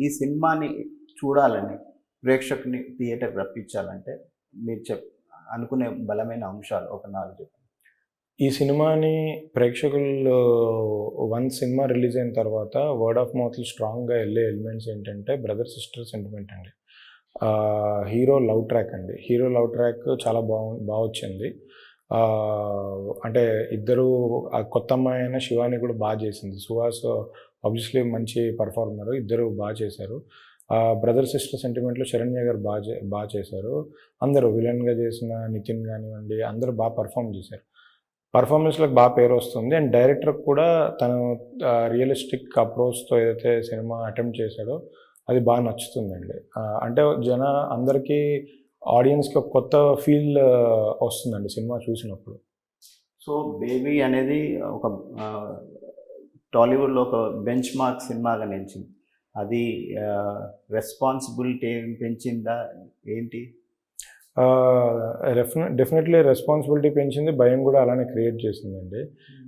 ఈ సినిమాని చూడాలని ప్రేక్షకుని థియేటర్ రప్పించాలంటే మీరు చెప్ అనుకునే బలమైన అంశాలు ఒక నాలుగు చెప్పండి. ఈ సినిమాని ప్రేక్షకులు వన్ సినిమా రిలీజ్ అయిన తర్వాత వర్డ్ ఆఫ్ మౌత్ స్ట్రాంగ్గా వెళ్ళే ఎలిమెంట్స్ ఏంటంటే బ్రదర్ సిస్టర్ సెంటిమెంట్ అండి. హీరో లవ్ ట్రాక్ అండి. హీరో లవ్ ట్రాక్ చాలా బాగు బాగా వచ్చింది. అంటే ఇద్దరు కొత్త అమ్మాయి అయిన శివాని కూడా బాగా చేసింది. సుహాస్ ఆబ్వియస్లీ మంచి పర్ఫార్మర్ ఇద్దరు బాగా చేశారు. బ్రదర్ సిస్టర్ సెంటిమెంట్లో శరణ్య గారు బాగా చే- బాగా చేశారు. అందరూ విలన్గా చేసిన నితిన్ కానివ్వండి అందరూ బాగా పర్ఫామ్ చేశారు. పర్ఫార్మెన్స్లకు బాగా పేరు వస్తుంది. అండ్ డైరెక్టర్ కూడా తను రియలిస్టిక్ అప్రోచ్తో ఏదైతే సినిమా అటెంప్ట్ చేశాడో అది బాగా నచ్చుతుందండి. అంటే జన అందరికీ ఆడియన్స్కి ఒక కొత్త ఫీల్ వస్తుందండి సినిమా చూసినప్పుడు. సో బేబీ అనేది ఒక టాలీవుడ్లో ఒక బెంచ్ మార్క్ సినిమాగా నిలిచింది. అది రెస్పాన్సిబిలిటీ పెంచిందా? ఏంటి? డెఫినెట్లీ రెస్పాన్సిబిలిటీ పెంచింది భయం కూడా అలానే క్రియేట్ చేసిందండి.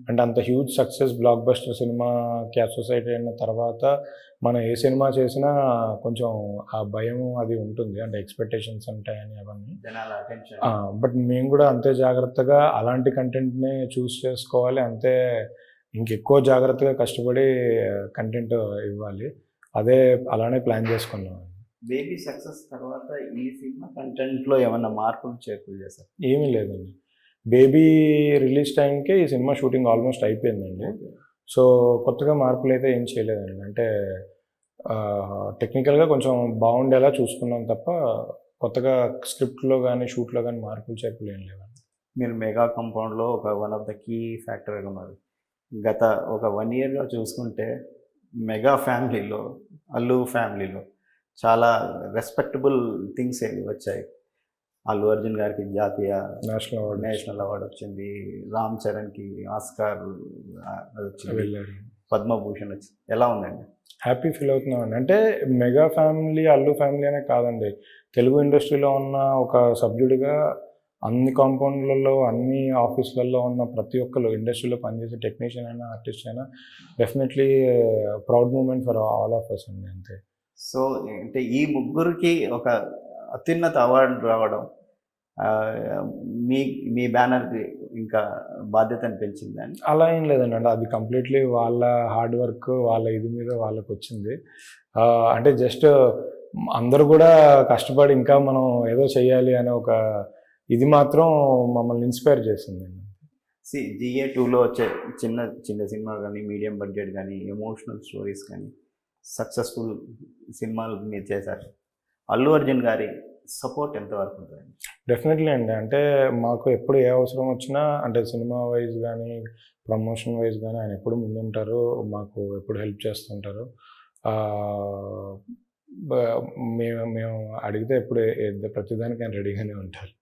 అండ్ అంత హ్యూజ్ సక్సెస్ బ్లాక్ బస్టర్ సినిమా క్యాప్ సొసైటీ అయిన తర్వాత మనం ఏ సినిమా చేసినా కొంచెం ఆ భయం అది ఉంటుంది. అంటే ఎక్స్పెక్టేషన్స్ ఉంటాయని అవన్నీ. బట్ మేము కూడా అంతే జాగ్రత్తగా అలాంటి కంటెంట్ని చూస్ చేసుకోవాలి అంతే ఇంకెక్కువ జాగ్రత్తగా కష్టపడి కంటెంట్ ఇవ్వాలి. అదే అలానే ప్లాన్ చేసుకున్నాం. బేబీ సక్సెస్ తర్వాత ఈ సినిమా కంటెంట్లో ఏమన్నా మార్పులు చేర్పులు చేశారు? ఏమీ లేదండి. బేబీ రిలీజ్ టైంకే ఈ సినిమా షూటింగ్ ఆల్మోస్ట్ అయిపోయిందండి. సో కొత్తగా మార్పులు అయితే ఏం చేయలేదండి. అంటే టెక్నికల్గా కొంచెం బాగుండేలా చూసుకున్నాం తప్ప కొత్తగా స్క్రిప్ట్లో కానీ షూట్లో కానీ మార్పులు చేర్పులు ఏం లేవండి. మీరు మెగా కాంపౌండ్లో ఒక వన్ ఆఫ్ ద కీ ఫ్యాక్టర్గా ఉన్నారు గత ఒక వన్ ఇయర్గా చూసుకుంటే మెగా ఫ్యామిలీలో అల్లు ఫ్యామిలీలో చాలా రెస్పెక్టబుల్ థింగ్స్ వచ్చాయి? అల్లు అర్జున్ గారికి జాతీయ నేషనల్ అవార్డు నేషనల్ అవార్డు వచ్చింది. రామ్ చరణ్కి ఆస్కార్ వచ్చింది. పద్మభూషణ్ వచ్చింది ఎలా ఉందండి? హ్యాపీ ఫీల్ అవుతున్నామండి. అంటే మెగా ఫ్యామిలీ అల్లు ఫ్యామిలీ అనే కాదండి. తెలుగు ఇండస్ట్రీలో ఉన్న ఒక సభ్యుడిగా అన్ని కాంపౌండ్లలో అన్ని ఆఫీసులలో ఉన్న ప్రతి ఒక్కరు ఇండస్ట్రీలో పనిచేసే టెక్నీషియన్ అయినా ఆర్టిస్ట్ అయినా definitely proud moment for all of us అండి అంతే. సో అంటే ఈ ముగ్గురికి ఒక అత్యున్నత అవార్డు రావడం మీ మీ బ్యానర్కి ఇంకా బాధ్యతను పెంచిందని అలా ఏం లేదండి అది కంప్లీట్లీ వాళ్ళ హార్డ్ వర్క్ వాళ్ళ ఇది మీద వాళ్ళకి వచ్చింది. అంటే జస్ట్ అందరూ కూడా కష్టపడి ఇంకా మనం ఏదో చేయాలి అనే ఒక ఇది మాత్రం మమ్మల్ని ఇన్స్పైర్ చేసిందండి సి జిఏ టూలో వచ్చే చిన్న చిన్న సినిమా కానీ మీడియం బడ్జెట్ కానీ ఎమోషనల్ స్టోరీస్ కానీ సక్సెస్ఫుల్ సినిమాలు మీరు చేశారు. అల్లు అర్జున్ గారి సపోర్ట్ ఎంతవరకు ఉంటుంది డెఫినెట్లీ అండి. అంటే మాకు ఎప్పుడు ఏ అవసరం వచ్చినా అంటే సినిమా వైజ్ కానీ ప్రమోషన్ వైజ్ కానీ ఆయన ఎప్పుడు ముందుంటారు మాకు ఎప్పుడు హెల్ప్ చేస్తుంటారు. మేము మేము అడిగితే ఎప్పుడు ప్రతిదానికి ఆయన రెడీగానే ఉంటారు.